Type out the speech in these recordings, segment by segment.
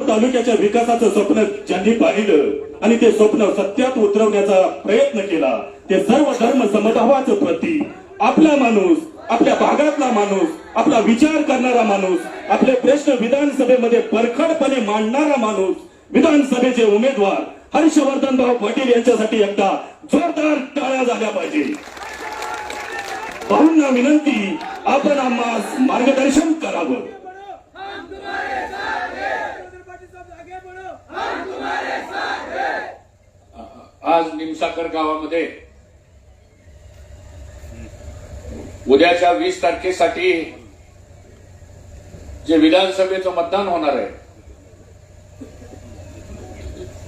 तालुक्याच्या विकासाचं स्वप्न ज्यांनी पाहिलं आणि ते स्वप्न सत्यात उतरवण्याचा प्रयत्न केला ते सर्व धर्म समभावाचं प्रतीक. आपला माणूस आपल्या भागातला माणूस आपला विचार करणारा माणूस आपले प्रश्न विधानसभेमध्ये परखडपणे मांडणारा माणूस विधानसभेचे उमेदवार हर्षवर्धन भाऊ पाटील यांच्यासाठी एकदा जोरदार टाळ्या झाल्या पाहिजे. भाऊंना विनंती आपण आम्हाला मार्गदर्शन करावं. आज निमसाकर गावामध्ये उद्याच्या वीस तारखेसाठी जे विधानसभेचं मतदान होणार आहे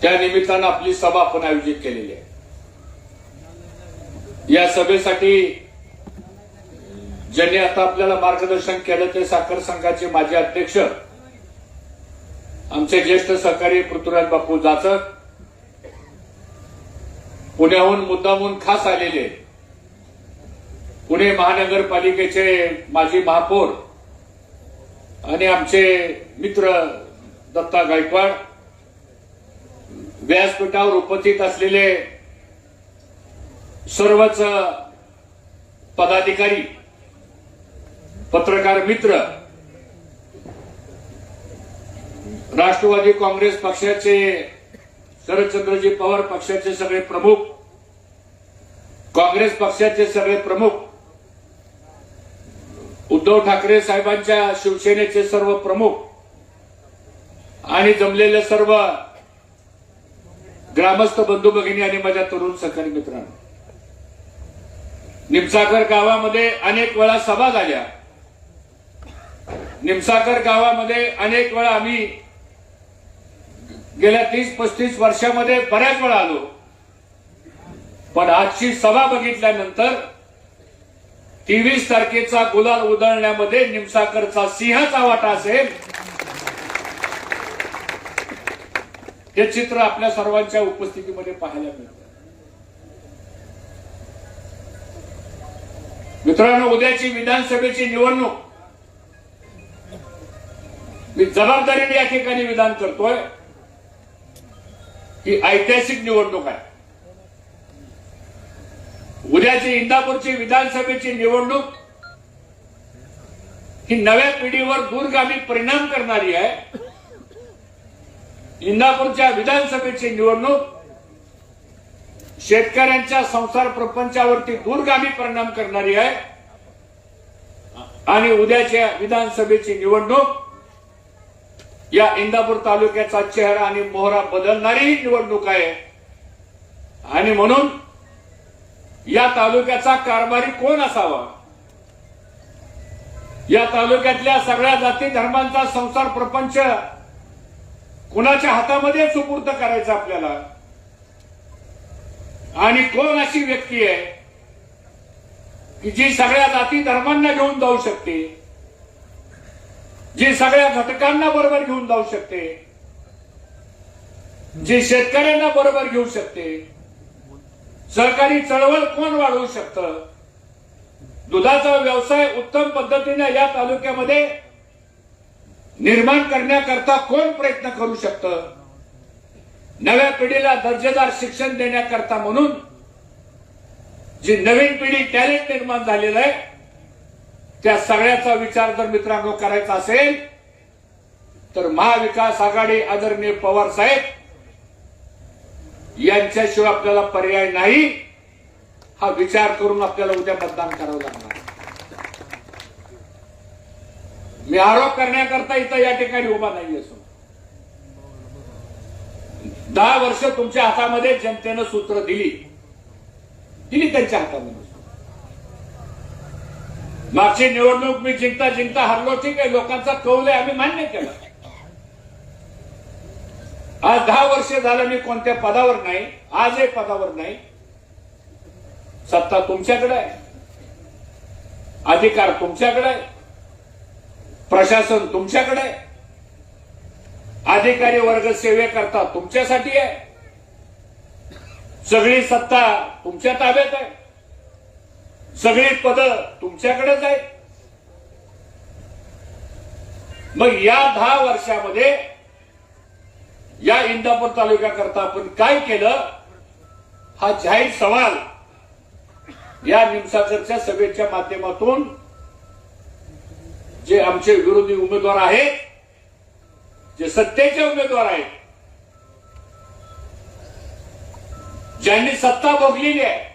त्या निमित्तानं आपली सभा आपण आयोजित केलेली आहे. या सभेसाठी ज्यांनी आता आपल्याला मार्गदर्शन केलं ते साखर संघाचे माजी अध्यक्ष आमचे ज्येष्ठ सहकारी पृथ्वीराज बापू जाचक पुण्याहून मुद्दामून खास आलेले पुणे महानगरपालिकेचे माजी महापौर आणि आमचे मित्र दत्ता गायकवाड व्यासपीठावर उपस्थित असलेले सर्वच पदाधिकारी पत्रकार मित्र राष्ट्रवादी काँग्रेस पक्षाचे शरदचंद्रजी पवार पक्षाचे सगळे प्रमुख काँग्रेस पक्षाचे सगळे प्रमुख उद्धव ठाकरे साहेबांच्या शिवसेनेचे सर्व प्रमुख आणि जमलेले सर्व ग्रामस्थ बंधू भगिनी आणि माझ्या तरुण सहकारी मित्रांनो. निमसाकर गावामध्ये अनेक वेळा सभा झाल्या. निमसाकर गावामध्ये अनेक वेळा आम्ही गेल्या तीस पस्तीस वर्षामध्ये बऱ्याच वेळा आलो. पण आजची सभा बघितल्यानंतर तेवीस तारखेचा गुलाल उधळण्यामध्ये निमसाकरचा सिंहाचा वाटा असेल हे चित्र आपल्या सर्वांच्या उपस्थितीमध्ये पाहायला मिळतं. मित्रांनो उद्याची विधानसभेची निवडणूक. मी जबाबदारीने या ठिकाणी विधान करतोय. ही ऐतिहासिक निवडणूक आहे. उद्याची इंदापूरची विधानसभेची निवडणूक ही नव्या पिढीवर दूरगामी परिणाम करणारी आहे. इंदापूरच्या विधानसभेची निवडणूक शेतकऱ्यांच्या संसार प्रपंचावरती दूरगामी परिणाम करणारी आहे. आणि उद्याच्या विधानसभेची निवडणूक या इंदापूर तालुक्याचा चेहरा आणि मोहरा बदलणारी निवडणूक आहे. आणि म्हणून या तालुक्याचा कारभारी कोण असावा? या तालुक्यातल्या सगळ्या जाती धर्मांचा संसार प्रपंच कुणाच्या हातामध्ये सुपूर्द करायचा आपल्याला? आणि कोण अशी व्यक्ती आहे की जी सगळ्या जाती धर्मांना घेऊन जाऊ शकते? जी सगळ्या घटकांना बरोबर घेऊन जाऊ शकते जी शेतकऱ्यांना बरोबर घेऊ शकते सहकारी चळवळ कोण वाढवू शकतं? दुधाचा व्यवसाय उत्तम पद्धतीने या तालुक्यामध्ये निर्माण करण्याकरता कोण प्रयत्न करू शकतं? नव्या पिढीला दर्जेदार शिक्षण देण्याकरता म्हणून जी नवीन पिढी टॅलेंट निर्माण झालेलं आहे त्या सगळ्याचा विचार जर मित्रांनो करायचा असेल तर महाविकास आघाडी आदरणीय पवार साहेब यांच्याशिवाय आपल्याला पर्याय नाही. हा विचार करून आपल्याला उद्या मतदान करावं लागणार. मी आरोप करण्याकरता इथं या ठिकाणी उभा नाही असो दहा वर्ष तुमच्या हातामध्ये जनतेनं सूत्र दिली. दिली त्यांच्या हातामध्ये. मागची निवडणूक मी जिंकता जिंकता हरलो ठीक आहे लोकांचा कौल आहे आम्ही मान्य केला. आज दहा वर्ष झालं मी कोणत्या पदावर नाही आजही पदावर नाही. सत्ता तुमच्याकडे आहे. अधिकार तुमच्याकडे आहे. प्रशासन तुमच्याकडे आहे. अधिकारी वर्ग सेवेकरता तुमच्यासाठी आहे. सगळी सत्ता तुमच्या ताब्यात आहे. सगळी पदं तुमच्याकडेच आहेत. मग या दहा वर्षामध्ये या इंदापूर तालुक्याकरता आपण काय केलं? हा जाहीर सवाल या निमसागरच्या सभेच्या माध्यमातून जे आमचे विरोधी उमेदवार आहेत जे सत्तेचे उमेदवार आहेत ज्यांनी सत्ता भोगलेली आहे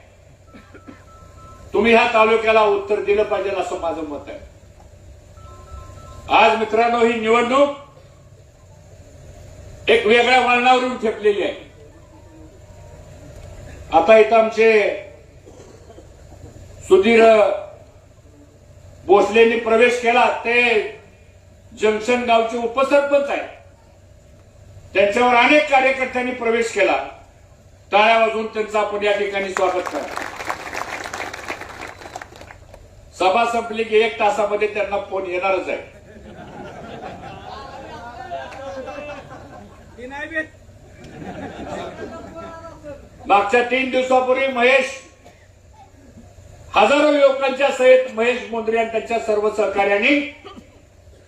तुम्ही ह्या तालुक्याला उत्तर दिलं पाहिजे असं माझं मत आहे. आज मित्रांनो ही निवडणूक एक वेगळ्या वळणावरून ठेपलेली आहे. आता इथं आमचे सुधीर भोसलेंनी प्रवेश केला. ते जंक्शन गावचे उपसरपंच आहे त्यांच्यावर अनेक कार्यकर्त्यांनी प्रवेश केला. टाळ्या वाजून त्यांचं आपण या ठिकाणी स्वागत करा सभा संपली की एक तासामध्ये त्यांना फोन येणारच आहे. मागच्या तीन दिवसापूर्वी महेश हजारो युवकांच्या सहित महेश मोंद्रे आणि त्यांच्या सर्व सहकार्यांनी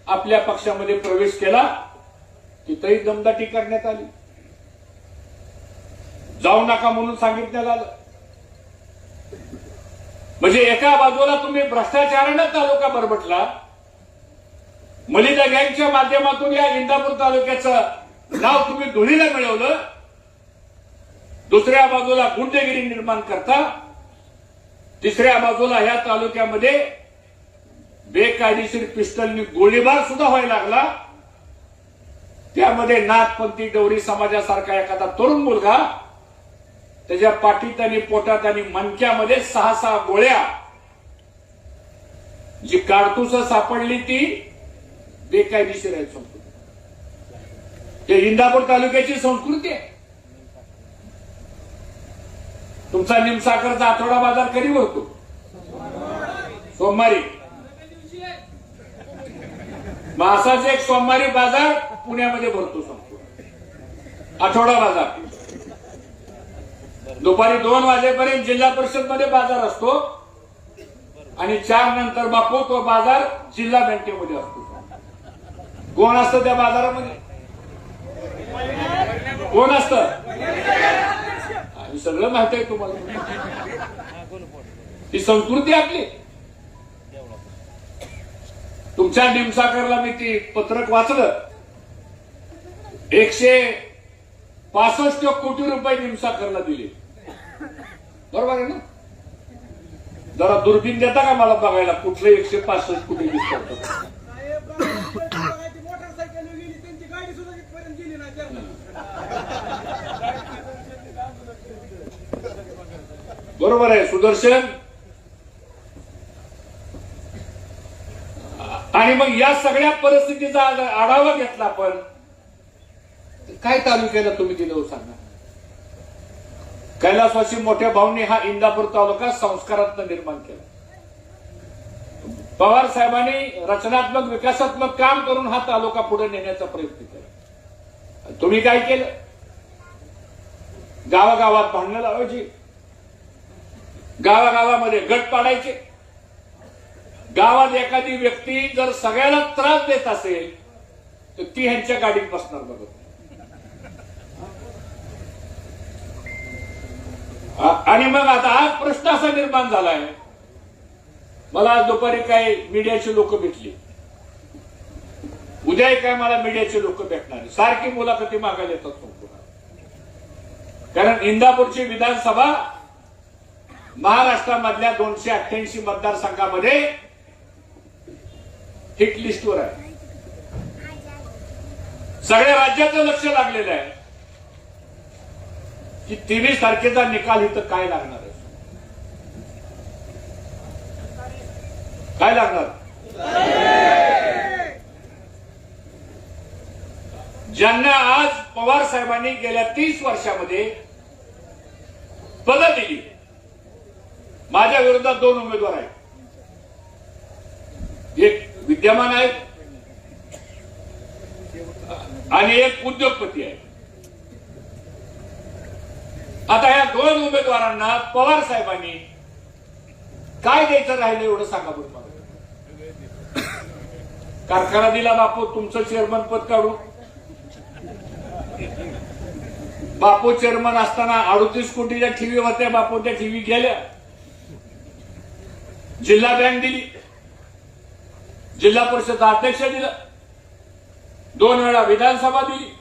आपल्या पक्षामध्ये प्रवेश केला. तिथेही दमदाटी करण्यात आली. जाऊ नका म्हणून सांगितण्यात आलं. म्हणजे एका बाजूला तुम्ही भ्रष्टाचारानं तालुका बरबटला मलिदा गँगच्या माध्यमातून या इंदापूर तालुक्याचं नाव तुम्ही धुळीला मिळवलं. दुसऱ्या बाजूला गुंडगिरी निर्माण करता. तिसऱ्या बाजूला ह्या तालुक्यामध्ये बेकायदेशीर पिस्टलनी गोळीबार सुद्धा व्हायला लागला. त्यामध्ये नाथपंथी डवरी समाजासारखा एखादा तरुण मुलगा त्याच्या पाठीत आणि पोटात आणि मनक्यामध्ये सहा सहा गोळ्या. जी काडतुस सापडली ती बेकायदेशीर आहे संस्कृती. ते इंदापूर तालुक्याची संस्कृती आहे. तुमचा निमसाकरचा आठवडा बाजार कधी भरतो? सोमवारी. मासाचे एक सोमवारी बाजार पुण्यामध्ये भरतो संपूर्ण आठवडा बाजार. दुपारी दोन वाजेपर्यंत जिल्हा परिषदमध्ये बाजार असतो. आणि चार नंतर बापू तो बाजार जिल्हा बँकेमध्ये असतो. कोण असतं त्या बाजारामध्ये? कोण असतं? आणि सगळं माहिती आहे तुम्हाला. ती संस्कृती आपली. तुमच्या निमसाकरला मी ती पत्रक वाचलं. एकशे पासष्ट कोटी रुपये निमसाकरला दिले. बरोबर आहे ना? जरा दुर्बीन देता का मला बघायला? कुठले एकशे पासष्ट कोटी दिसतात बरोबर आहे सुदर्शन. आणि मग या सगळ्या परिस्थितीचा आढावा घेतला आपण. काय तालुक्याला तुम्ही दिलं हो सांगा? कैलासवासी मोठ्या भाऊंनी हा इंदापूर तालुका संस्कारात्मक निर्माण केला. पवार साहेबांनी रचनात्मक विकासात्मक काम करून हा तालुका पुढे नेण्याचा प्रयत्न केला. तुम्ही काय केलं? गावागावात भांडणं लावायची. गावागावामध्ये गट पाडायचे. गावात एखादी व्यक्ती जर सगळ्याला त्रास देत असेल तर ती ह्यांच्या गाडीत बसणार बघत आणि मग आता आज प्रश्न असा निर्माण झालाय. मला आज दुपारी काही मीडियाची लोक भेटली. उद्याही काय मला मीडियाची लोक भेटणार सारखी मुलाखती मागायला येतात संपूर्ण कारण इंदापूरची विधानसभा महाराष्ट्रामधल्या दोनशे अठ्ठ्याऐंशी मतदारसंघामध्ये हिट लिस्टवर आहे. सगळ्या राज्याचं लक्ष लागलेलं आहे. की तेवीस तारखेचा निकाल इथं काय लागणार आहे? काय लागणार? ज्यांना आज पवार साहेबांनी गेल्या तीस वर्षामध्ये पदं दिली. माझ्या विरोधात दोन उमेदवार आहेत. एक विद्यमान आहे आणि एक उद्योगपती आहे आता या दोन उमेदवारांना पवार साहेबांनी काय द्यायचं राहिलं एवढं सांगा बरं मला. कारखाना दिला बापू तुमचं चेअरमन पद काढू. बापू चेअरमन असताना अडतीस कोटीच्या ठेवी होत्या बापूच्या ठेवी गेल्या. जिल्हा बँक दिली. जिल्हा परिषद अध्यक्ष दिलं. दोन वेळा विधानसभा दिली.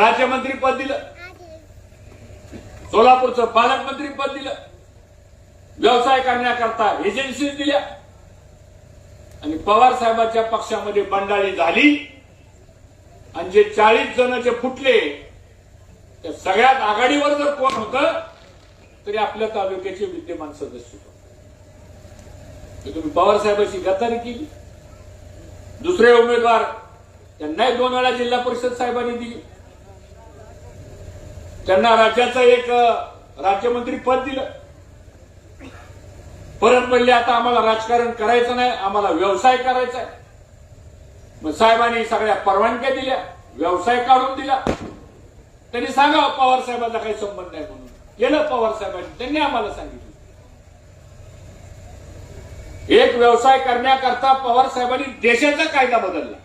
राज्यमंत्री पद दिलं. सोलापूरचं पालकमंत्री पद दिलं. व्यवसाय करण्याकरता एजन्सी दिल्या. आणि पवार साहेबांच्या पक्षामध्ये बंडाळी झाली. आणि जे चाळीस जण जे फुटले त्या सगळ्यात आघाडीवर जर कोण होतं तरी आपल्या तालुक्याचे विद्यमान सदस्य होते. तुम्ही पवार साहेबांशी गद्दारी केली. दुसरे उमेदवार त्यांनाही दोन वेळा जिल्हा परिषद साहेबांनी दिली. त्यांना राज्याचं एक राज्यमंत्री पद दिलं. परत म्हणले आता आम्हाला राजकारण करायचं नाही आम्हाला व्यवसाय करायचा आहे. मग साहेबांनी सगळ्या परवानग्या दिल्या व्यवसाय काढून दिला. त्यांनी सांगा पवार साहेबांचा काही संबंध नाही म्हणून. केलं पवार साहेबांनी त्यांनी आम्हाला सांगितलं. एक व्यवसाय करण्याकरता पवार साहेबांनी देशाचा कायदा बदलला.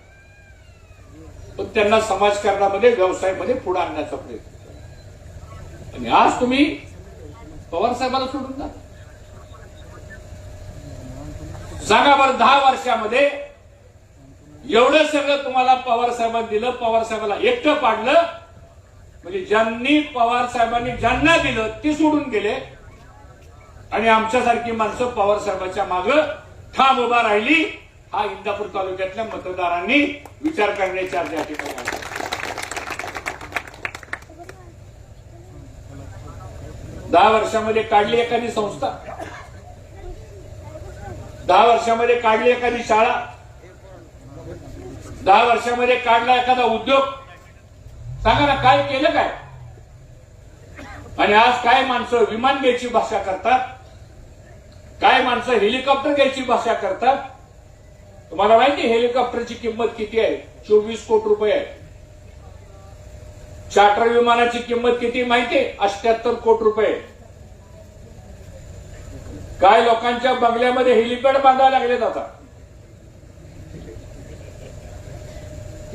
पण त्यांना समाजकारणामध्ये व्यवसायामध्ये पुढे आणण्याचा प्रयत्न आणि आज तुम्ही पवार साहेबाला सोडून जा. सांगा बरं दहा वर्षामध्ये एवढं सगळं तुम्हाला पवार साहेबांनी दिलं पवार साहेबाला एकटं पाडलं. म्हणजे ज्यांनी पवार साहेबांनी ज्यांना दिलं ते सोडून गेले. आणि आमच्यासारखी माणसं पवार साहेबांच्या माग ठाम उभा राहिली. हा इंदापूर तालुक्यातल्या मतदारांनी विचार करण्याची अर्ज या ठिकाणी दहा वर्षामध्ये काढली एखादी संस्था? दहा वर्षामध्ये काढली एखादी शाळा? दहा वर्षामध्ये काढला एखादा उद्योग? सांगा ना काय केलं काय? आणि आज काय माणसं विमान घ्यायची भाषा करतात? काय माणसं हेलिकॉप्टर घ्यायची भाषा करतात? तुम्हाला माहिती हेलिकॉप्टरची किंमत किती आहे? चोवीस कोटी रुपये आहे. चार्टर विमानाची किंमत किती माहिती आहे? अष्ट्याहत्तर कोटी रुपये. काय लोकांच्या बंगल्यामध्ये हेलिपॅड बांधायला लागलेत आता?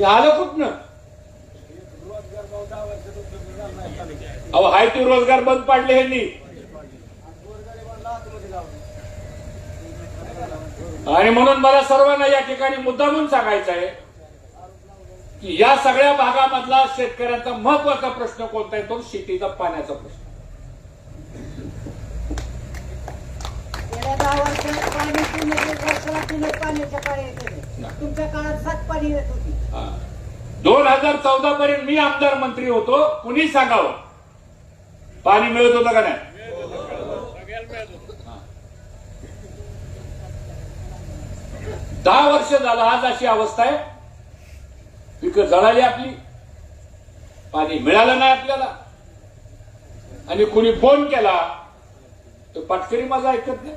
आलं कुठनं? अहो हाय ते रोजगार बंद पाडले ह्यांनी. आणि म्हणून मला सर्वांना या ठिकाणी मुद्दा म्हणून सांगायचं आहे या सगळ्या भागामधला शेतकऱ्यांचा महत्त्वाचा प्रश्न कोणता आहे? तो शेतीचा पाण्याचा प्रश्न. तुमच्या काळात सात पाणी येत होती. दोन हजार चौदा पर्यंत मी आमदार मंत्री होतो. कुणी सांगावं? पाणी मिळत होतं का नाही? दहा वर्ष झालं. आज अशी अवस्था आहे. पिकं जळाली आपली. पाणी मिळालं नाही आपल्याला. आणि कुणी फोन केला तर पटकरी माझा ऐकत नाही.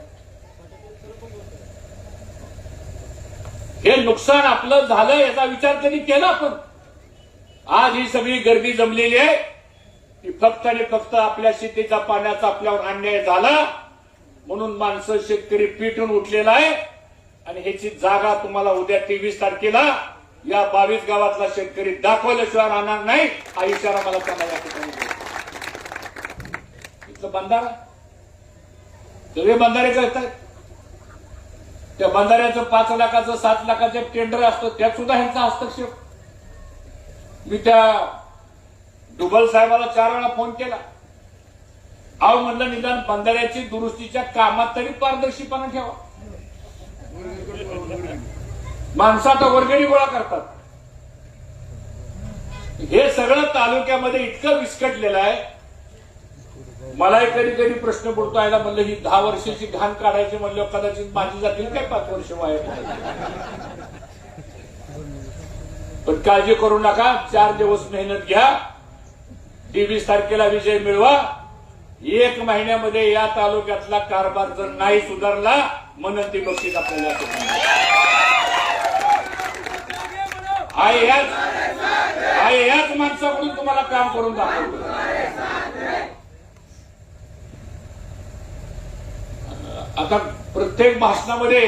हे नुकसान आपलं झालं याचा विचार त्यांनी केला आपण आज ही सगळी गर्दी जमलेली आहे. की फक्त आणि फक्त आपल्या शेतीचा पाण्याचा आपल्यावर अन्याय झाला. म्हणून माणसं शेतकरी पिटून उठलेला आहे. आणि ह्याची जागा तुम्हाला उद्या तेवीस तारखेला या बावीस गावातला शेतकरी दाखवल्याशिवाय राहणार नाही. हा इशारा मला त्यांना या ठिकाणी इथलं बंधारा. सगळे बंधारे करतात त्या बंधाऱ्याचं पाच लाखाचं सात लाखाचं टेंडर असतं त्यात सुद्धा ह्यांचा हस्तक्षेप. मी त्या डुबल साहेबाला चार वेळा फोन केला. अहो म्हणलं निदान बंधाऱ्याची दुरुस्तीच्या कामात तरी पारदर्शीपणा ठेवा. माणसं आता वर्गणी गोळा करतात. हे सगळं तालुक्यामध्ये इतकं विस्कटलेलं आहे. मलाही कधी कधी प्रश्न पडतो आयला म्हणलं ही दहा वर्षाची घाण काढायची म्हणलं कदाचित माझी जातील काय पाच वर्ष वाया पण काळजी करू नका चार दिवस मेहनत घ्या. तेवीस तारखेला विजय मिळवा. एक महिन्यामध्ये या तालुक्यातला कारभार जर नाही सुधारला म्हणून ती बक्षीस आपल्याला आहे याच आहे याच माणसाकडून तुम्हाला काम करून दाखवतो. आता प्रत्येक भाषणामध्ये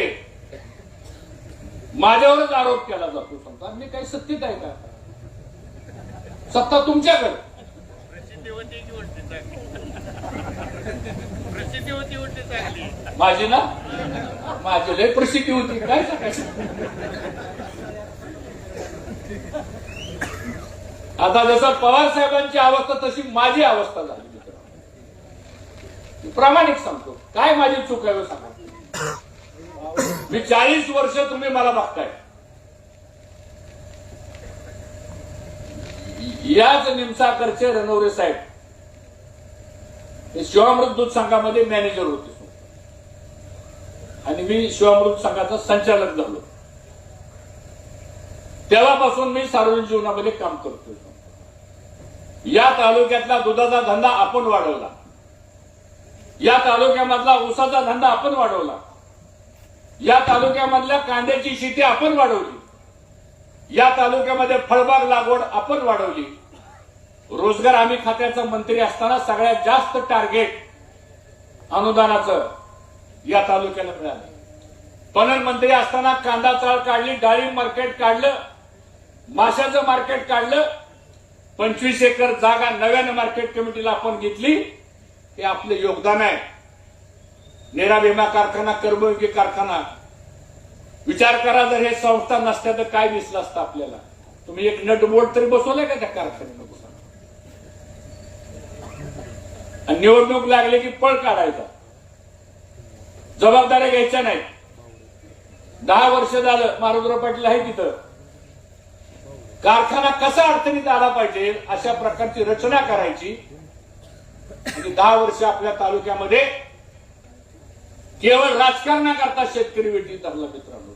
माझ्यावरच आरोप केला जातो समजा. मी काही सत्तेत आहे का सत्ता तुमच्याकडे. माझी ना? माझी लय प्रसिद्धी होती. काय सांगायचं? आता जसं पवार साहेबांची अवस्था तशी माझी अवस्था झाली प्रामाणिक सांगतो. काय माझी चूक आहे सांगा. मी चाळीस वर्ष तुम्ही मला बघताय. याच निमसाकरचे रणवरे साहेब. हे शिवामृत दूध संघामध्ये मॅनेजर होते. आणि मी शिवामृत संघाचा संचालक झालो. तेव्हापासून मी सार्वजनिक जीवनामध्ये काम करतोय. या तालुक्यातला दुधाचा धंदा आपण वाढवला. या तालुक्यामधला ऊसाचा धंदा आपण वाढवला. या तालुक्यामधल्या कांद्याची शेती आपण वाढवली. या तालुक्यामध्ये फळबाग लागवड आपण वाढवली. रोजगार हमी खात्याचा मंत्री असताना सगळ्यात जास्त टार्गेट अनुदानाचं या तालुक्याला मिळालं. पणन मंत्री असताना कांदा चाळ काढली डाळी मार्केट काढलं माशाचं मार्केट काढलं पंचवीस एकर जागा नव्यानं मार्केट कमिटीला आपण घेतली. हे आपलं योगदान आहे. नेरा विमा कारखाना कर्मयोगी कारखाना. विचार करा जर हे संस्था नसत्या तर काय दिसलं असतं आपल्याला? तुम्ही एक नट बोल्ट तरी बसवलंय का त्या कारखान्यामध्ये आणि निवडणूक लागली की पळ काढायचा. जबाबदाऱ्या घ्यायच्या नाहीत. दहा वर्ष झालं मारुद्र पाटील आहे तिथं. कारखाना कसा अडचणीत आला पाहिजे अशा प्रकारची रचना करायची. आणि दहा वर्ष आपल्या तालुक्यामध्ये केवळ राजकारणाकरता शेतकरी वेटी धरला मित्रांनो.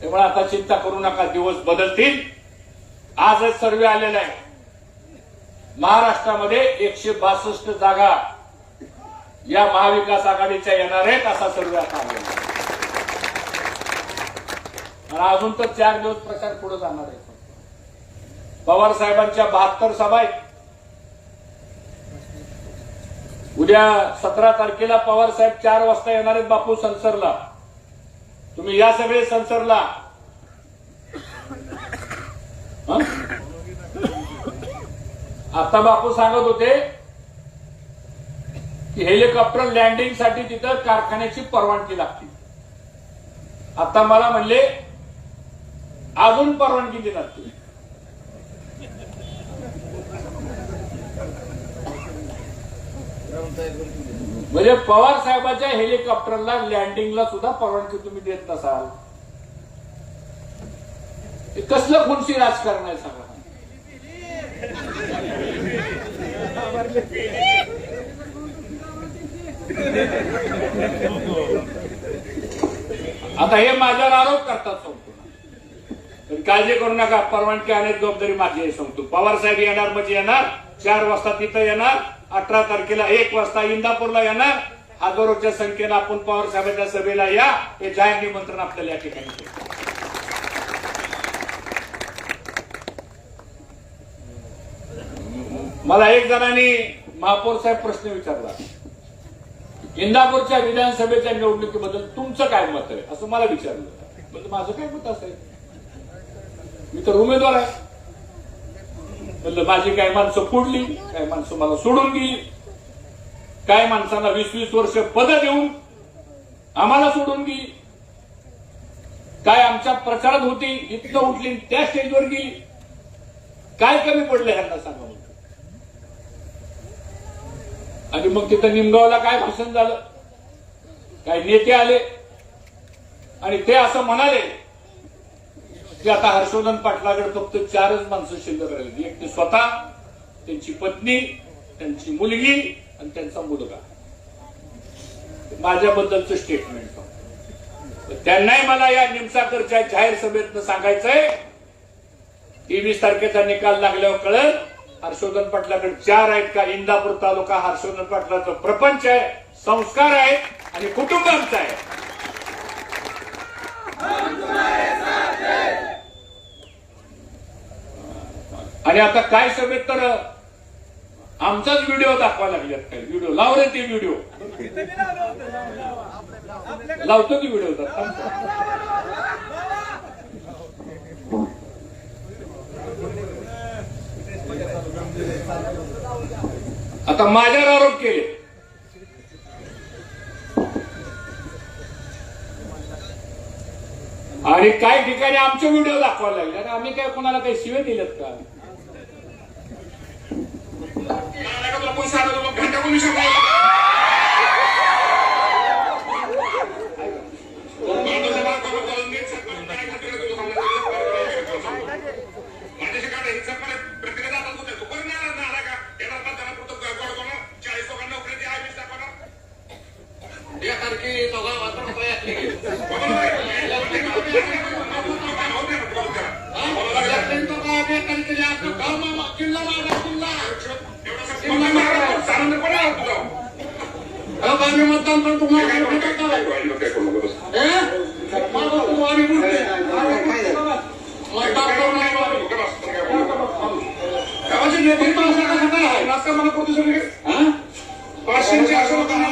त्यामुळे आता चिंता करू नका दिवस बदलतील. आजच सर्वे आलेला आहे. महाराष्ट्रामध्ये एकशे बासष्ट जागा या महाविकास आघाडीच्या येणार आहेत असा सर्वे आता आलेला आहे. अजून तर चार दिवस प्रचार पुढे जाणार आहे. पवार साहेबांच्या बहात्तर सभा आहेत उद्या सतरा तारखेला पवार साहेब चार वाजता येणार आहेत बापू संसरला. तुम्ही या सगळे संसरला. आता बापू सांगत होते की हेलिकॉप्टर लँडिंगसाठी तिथं कारखान्याची परवानगी लागते. आता मला म्हणले अजून परवानगी देणार तुम्ही. म्हणजे पवार साहेबांच्या हेलिकॉप्टरला लँडिंगला सुद्धा परवानगी तुम्ही देत नसाल. कसलं खुनशी राजकारण आहे सांगा. आता हे माझ्यावर आरोप करतात सांगतो काळजी करू नका परवानगी आणण्याची जबाबदारी माझी आहे सांगतो पवार साहेब येणार म्हणजे येणार चार वाजता तिथं येणार अठरा तारखेला एक वाजता इंदापूरला येणार. हजारोच्या संख्येनं आपण पवार साहेबांच्या सभेला या. हे जाहीर निमंत्रण आपल्याला या ठिकाणी. मला एक जणांनी महापौर साहेब प्रश्न विचारला. इंदापूरच्या विधानसभेच्या निवडणुकीबद्दल तुमचं काय मत आहे? असं मला विचारलं. म्हणजे माझं काय मत असेल? मी तर उमेदवार आहे. म्हणलं माझी काय माणसं फोडली काय माणसं मला सोडून गेली. काय माणसांना वीस वीस वर्ष पद देऊन आम्हाला सोडून गेली. काय आमच्या प्रचारात होती इतकं उठली त्या स्टेजवर गेली. काय कमी पडलं ह्यांना सांगा म्हणतो. आणि मग तिथं निमगावला काय भाषण झालं? काय नेते आले? आणि ते असं म्हणाले की आता हर्षवर्धन पाटलाकडे फक्त चारच माणसं शिल्लक राहिली एक ते स्वतः त्यांची पत्नी त्यांची मुलगी आणि त्यांचा मुलगा. माझ्याबद्दलचं स्टेटमेंट त्यांनाही मला या निमसाकरच्या जाहीर सभेतनं सांगायचंय. तेवीस तारखेचा निकाल लागल्यावर कळत हर्षवर्धन पाटलाकडे चार आहेत का? इंदापूर तालुका हर्षवर्धन पाटलाचा प्रपंच आहे संस्कार आहे आणि कुटुंबांचा आहे. आणि आता काय सभेत तर आमचाच व्हिडिओ दाखवा लागल्यात काय व्हिडिओ लाव रे ते व्हिडिओ लावतो की व्हिडिओ आता माझ्यावर आरोप केले. आणि काही ठिकाणी आमचे व्हिडिओ दाखवायला लागले. आणि आम्ही काय कोणाला काही शिवे दिलेत का? आम्ही मतदान पण तुम्हाला मतदान करून गावाचे नेतृत्व असं कसं काय आहे? नाचका मला पोहोचू शकले हा? पाचशे चारशे लोकांना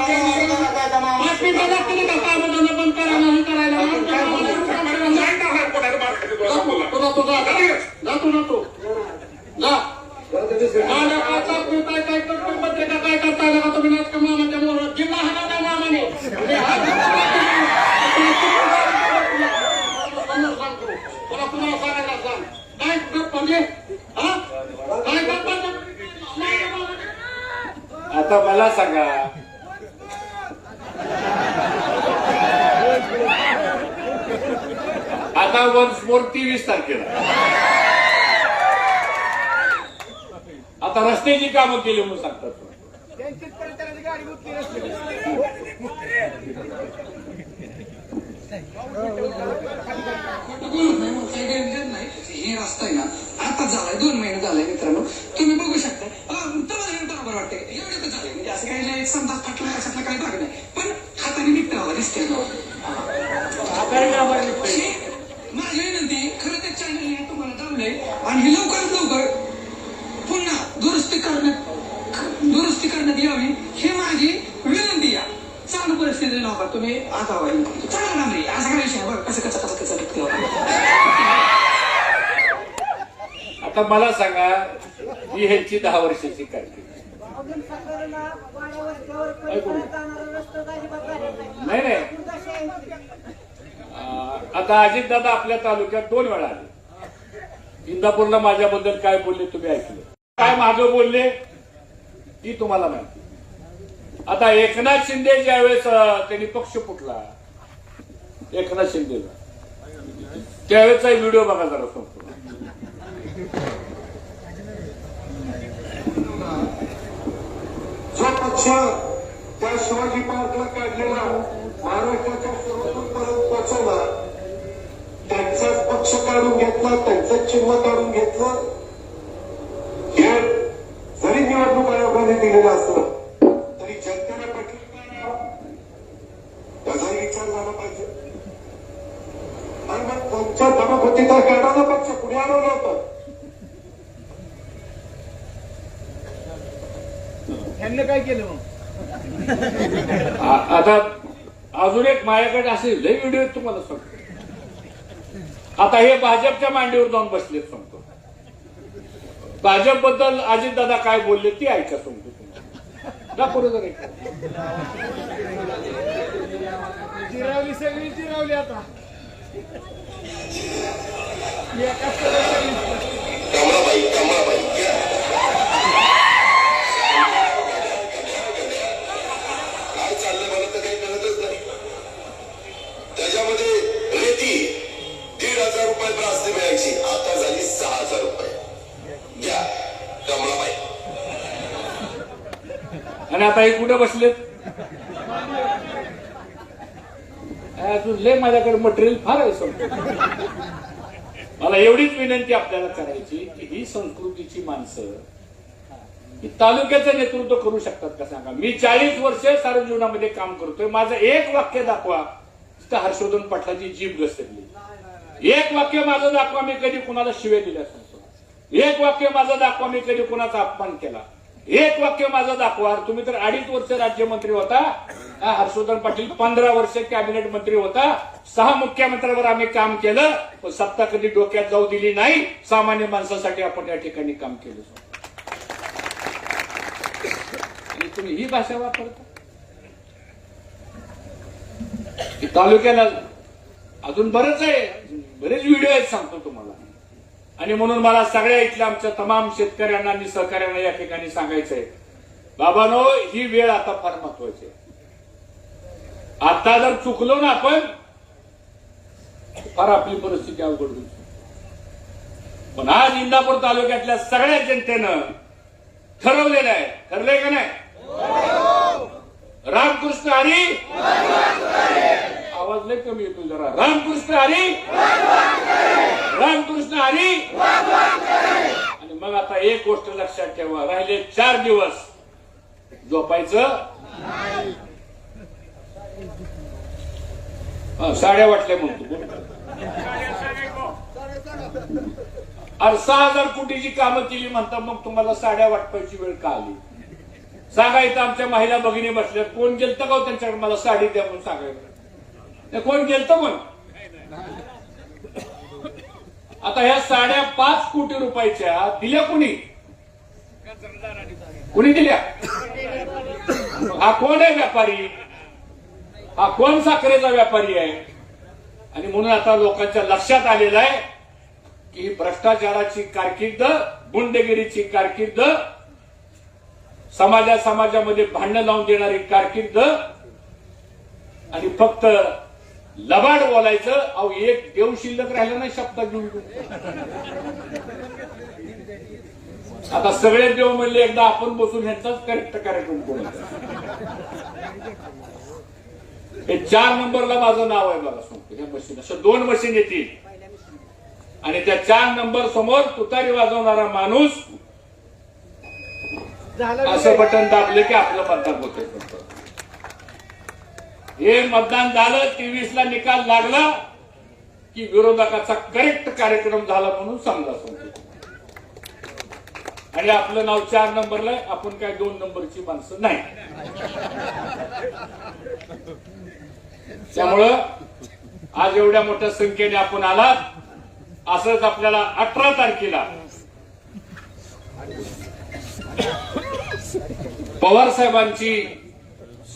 पाच मिनिटं लागतील का कामधंदा बंद करायला नाही करायला तुला तू जा जा तू ना तू जा मला काय चालतंय, काय काय करतोय, पत्रिका काय करताय का तुम्ही नाचका मामाच्या मोहर जिल्हा हा ना मामाने तुला पुन्हा सांगायला सांग काय गप्प म्हणजे हा काय गप्प म्हणजे? आता मला सांगा. आता वन्स मोर तेवीस तारखेला. आता रस्त्याची कामं केली म्हणून सांगतात. नाही हे रस्ता आहे ना आता झालाय दोन महिने झालाय मित्रांनो. तुम्ही बघू शकता हे बरोबर वाटते एवढं तर झालंय म्हणजे असं काही नाही समजा फाटला कशातला काही भाग नाही. पण हाताने निघतं हवा दिसते माझी विनंती खरं ते चॅनल तुम्हाला दावलंय आणि हे लवकरात लवकर पुन्हा दुरुस्ती करण्यात दुरुस्ती करण्यात यावी ही माझी विनंती या चालू परिस्थिती नका तुम्ही आता होईल चला ना रे असा काय विषय बरं कसं कसं कसं कसं कसं आता मला सांगा ही ह्यांची दहा वर्षाची कारकीर्द अजून सकाळला वाड्या वस्त्यावर परिसरात जाणारा रस्ता अजिबात झालेला नाही, नाही. आपण कसे आहे ते? अं, आता अजितदादा आपल्या तालुक्यात दोन वेळा आले. इंदापूरला माझ्याबद्दल काय बोलले तुम्ही ऐकलं. काय मागं बोलले? ती तुम्हाला माहिती. आता एकनाथ शिंदे ज्यावेळेस अं, त्यांनी पक्ष फुटला एकनाथ शिंदेला त्यावेळेचा व्हिडिओ बघा जरा संपूर्ण. जो पक्ष त्या शिवाजी पार्कला काढलेला महाराष्ट्राच्या सर्वतोपर्यंत पोहोचवला त्यांचाच पक्ष काढून घेतला त्यांचंच चिन्ह काढून घेतलं हे जरी निवडणूक आयोगाने दिलेलं असलं तरी जनतेला पटलं नाही. त्याचाही विचार झाला पाहिजे आणि मग तुमच्या दमपतीचा काढायला पक्ष पुढे आलो नव्हतं ह्यांनी काय केलं मग? आता अजून एक माझ्याकडे असे लय व्हिडिओ तुम्हाला सांगतो. आता हे भाजपच्या मांडीवर जाऊन बसलेत सांगतो. भाजपबद्दल अजितदादा काय बोलले ती ऐका सांगतो. जिरावली सगळी जिरावली आता. एकाच त्याच्यामध्ये रेती दीड हजार रुपये प्रास्ती मिळायची. आता झाली सहा हजार रुपये. घ्या कमळाबाई. आणि आता हे कुठे बसलेत? अजून लय माझ्याकडे मटेरियल फार आहे मला एवढीच विनंती आपल्याला करायची की ही संस्कृतीची माणसं ही तालुक्याचं नेतृत्व करू शकतात का सांगा? मी चाळीस वर्ष सार्वजीवनामध्ये काम करतोय. माझं एक वाक्य दाखवा. तर हर्षवर्धन पाटलाची जीभ घसरली. एक वाक्य माझं दाखवा मी कधी कुणाला शिवे दिल्या सांगतो एक वाक्य माझं दाखवा मी कधी कुणाचा अपमान केला. एक वाक्य माझं दाखवा. तुम्ही तर अडीच वर्ष राज्यमंत्री होता. हर्षवर्धन पाटील पंधरा वर्ष कॅबिनेट मंत्री होता. सहा मुख्यमंत्र्यावर आम्ही काम केलं पण सत्ता कधी डोक्यात जाऊ दिली नाही. सामान्य माणसासाठी आपण या ठिकाणी काम केलं. तुम्ही ही भाषा वापरता? की तालुक्याला अजून बरंच आहे. बरेच व्हिडिओ आहेत सांगतो तुम्हाला. आणि म्हणून मला सगळ्या इथल्या आमच्या तमाम शेतकऱ्यांना आणि सहकाऱ्यांना या ठिकाणी सांगायचंय बाबानो ही वेळ आता फार महत्वाची आहे. आता जर चुकलो ना आपण फार आपली परिस्थिती अवघड होईल. पण आज इंदापूर तालुक्यातल्या सगळ्या जनतेनं ठरवलेलं आहे. ठरलंय का नाही? रामकृष्ण हरी. आवाज लय कमी येतो जरा. रामकृष्ण हरी. रामकृष्ण हरी. आणि मग आता एक गोष्ट लक्षात ठेवा. राहिले चार दिवस. झोपायचं? साड्या वाटल्या म्हणतो अरे सहा हजार कोटीची कामं केली म्हणता मग तुम्हाला साड्या वाटपायची वेळ का आली? सांगायचं आमच्या महिला भगिनी बसल्या. कोण गेलतं का हो त्यांच्याकडे? मला साडी द्या म्हणून सांगायचं कोण गेलतं पण आता ह्या साड्या पाच कोटी रुपयाच्या. दिल्या कुणी? कुणी दिल्या? हा कोण आहे व्यापारी? हा कोण साखरेचा व्यापारी आहे? आणि म्हणून आता लोकांच्या लक्षात आलेलं आहे की भ्रष्टाचाराची कारकीर्द गुंडगिरीची कारकीर्द समाजा समाजामध्ये भांडण लावून देणारी कारकीर्द आणि फक्त लबाड बोलायचं अहो एक देव शिल्लक राहिलं नाही शब्द घेऊन. आता सगळे देव म्हणले एकदा आपण बसून ह्यांचाच करेक्ट कार्यक्रम करू. हे चार नंबरला माझं नाव आहे बघा सांगतो ह्या मशीन असं दोन मशीन येतील. आणि त्या चार नंबर समोर तुतारी वाजवणारा माणूस असं बटन दाबले की आपलं मतदान होते हे मतदान झालं तेवीस ला निकाल लागला की विरोधकाचा करेक्ट कार्यक्रम झाला म्हणून समजा समजतो आणि आपलं नाव चार नंबरला आपण काय दोन नंबरची माणसं नाही. त्यामुळं आज एवढ्या मोठ्या संख्येने आपण आलात असंच आपल्याला अठरा तारखेला पवार साहेबांची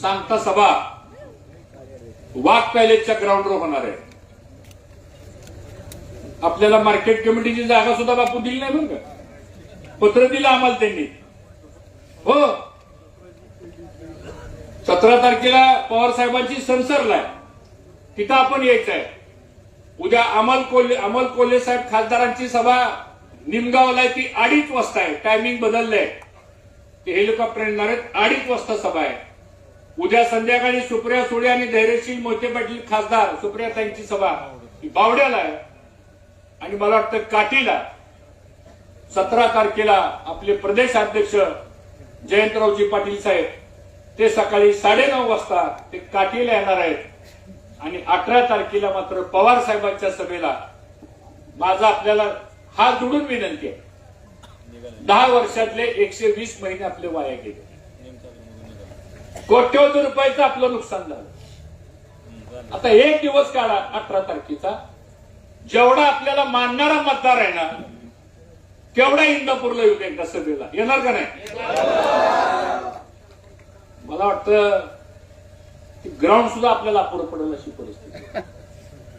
सांगता सभा वाघ पॅलेसच्या ग्राउंडवर होणार आहे. आपल्याला मार्केट कमिटीची जागा सुद्धा बापू दिली नाही बरं का? पत्र दिलं आम्हाला त्यांनी. हो. सतरा तारखेला पवार साहेबांची संसरला आहे. तिथं आपण यायचं आहे उद्या अमल कोल्हे अमल कोल्हे साहेब खासदारांची सभा निमगावला आहे ती अडीच वाजता आहे. टायमिंग बदललंय. ते हेलिकॉप्टर येणार आहेत अडीच वाजता सभा आहे. उद्या संध्याकाळी सुप्रिया सुळे आणि धैर्यशील मोहिते पाटील खासदार सुप्रिया ताईंची सभा बावड्याला आहे. आणि मला वाटतं काटीला सतरा तारखेला आपले प्रदेश अध्यक्ष जयंतरावजी पाटील साहेब ते सकाळी साडेनऊ वाजता ते काटीला येणार आहेत. आणि अठरा तारखेला मात्र पवार साहेबांच्या सभेला माझा आपल्याला हात जोडून विनंती आहे. दहा वर्षातले एकशे वीस महिने आपले वाया गेले. कोट्यवधी रुपयाचं आपलं नुकसान झालं. आता एक दिवस काढा अठरा तारखेचा जेवढा आपल्याला मानणारा मतदार आहे ना तेवढा इंदापूरला येऊ दे एकदा सभेला. येणार का नाही? मला वाटतं ग्राउंड सुद्धा आपल्याला अपुरं पडेल अशी परिस्थिती.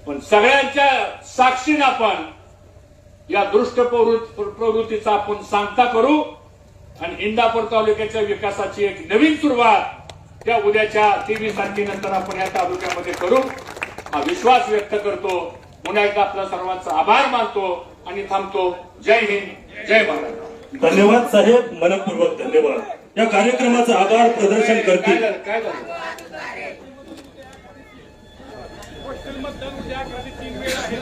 पण सगळ्यांच्या साक्षीने आपण या दृष्ट प्रवृत्त- प्रवृत्तीचा आपण सांगता करू आणि इंदापूर तालुक्याच्या विकासाची एक नवीन सुरुवात त्या उद्याच्या तेवीस तारखेनंतर आपण या तालुक्यामध्ये करू. हा विश्वास व्यक्त करतो. पुन्हा एकदा आपल्या सर्वांचा आभार मानतो आणि थांबतो. जय हिंद जय महाराष्ट्र धन्यवाद साहेब. मनपूर्वक धन्यवाद. या कार्यक्रमाचं आभार प्रदर्शन करतील झालं? काय झालं पोस्टल मतदान उद्या अकरा ते तीन वेळ आहे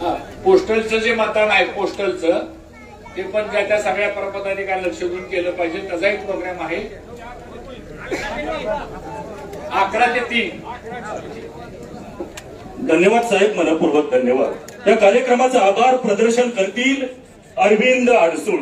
हा, पोस्टलचं जे मतदान आहे पोस्टलचं ते पण त्या त्या सगळ्या पदाधिकारी लक्ष देऊन केलं पाहिजे. त्याचाही प्रोग्राम आहे. अकरा ते तीन. धन्यवाद साहेब मनपूर्वक धन्यवाद. या कार्यक्रमाचं आभार प्रदर्शन करतील अरविंद अडसूळ